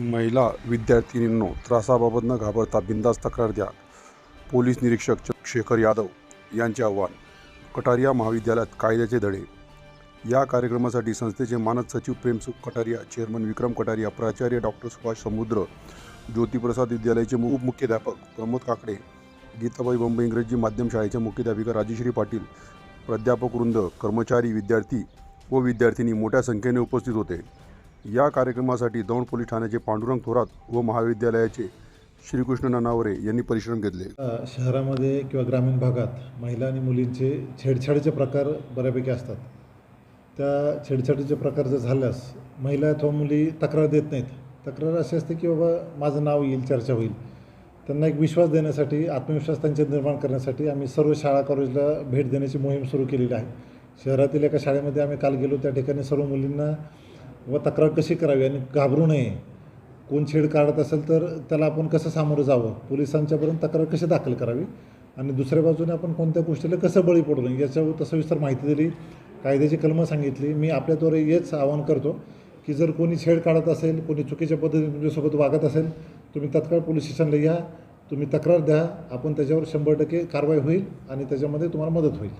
महिला विद्यार्थिनींनो त्रासाबाबत न घाबरता बिंदास तक्रार द्या. पोलीस निरीक्षक च- शेखर यादव यांचे आव्हान कटारिया महाविद्यालयात कायद्याचे धडे. या कार्यक्रमासाठी संस्थेचे मानद सचिव प्रेमसुख कटारिया चेअरमन विक्रम कटारिया प्राचार्य डॉक्टर सुभाष समुद्र ज्योतिप्रसाद विद्यालयाचे उपमुख्याध्यापक प्रमोद काकडे गीताबाई बंबई इंग्रजी माध्यम शाळेचे मुख्याध्यापिका राजेश्री पाटील प्राध्यापक वृंद कर्मचारी विद्यार्थी व विद्यार्थिनी मोठ्या संख्येने उपस्थित होते. या कार्यक्रमासाठी दौंड पोलीस ठाण्याचे पांडुरंग थोरात व महाविद्यालयाचे श्रीकृष्ण ननावरे यांनी परिश्रम घेतले. शहरामध्ये किंवा ग्रामीण भागात महिला आणि मुलींचे छेडछाडीचे प्रकार बऱ्यापैकी असतात. त्या छेडछाडीचे प्रकार जर झाल्यास महिला अथवा मुली तक्रार देत नाहीत. तक्रार अशी असते की बाबा माझं नाव येईल चर्चा होईल. त्यांना एक विश्वास देण्यासाठी आत्मविश्वास त्यांचे निर्माण करण्यासाठी आम्ही सर्व शाळा कॉलेजला भेट देण्याची मोहीम सुरू केलेली आहे. शहरातील एका शाळेमध्ये आम्ही काल गेलो त्या ठिकाणी सर्व मुलींना व तक्रार कशी करावी आणि घाबरू नये? कोण छेड काढत असेल तर त्याला आपण कसं सामोरं जावं? पोलिसांच्यापर्यंत तक्रार कशी दाखल करावी? आणि दुसऱ्या बाजूने आपण कोणत्या गोष्टीला कसं बळी पडू नये? याच्यावर तसं विस्तार माहिती दिली कायद्याची कलमं सांगितली. मी आपल्याद्वारे हेच आवाहन करतो की जर कोणी छेड काढत असेल कोणी चुकीच्या पद्धतीने तुमच्यासोबत वागत असेल तुम्ही तत्काळ पोलीस स्टेशनला या तुम्ही तक्रार द्या आपण त्याच्यावर शंभर टक्के कारवाई होईल आणि त्याच्यामध्ये तुम्हाला मदत होईल.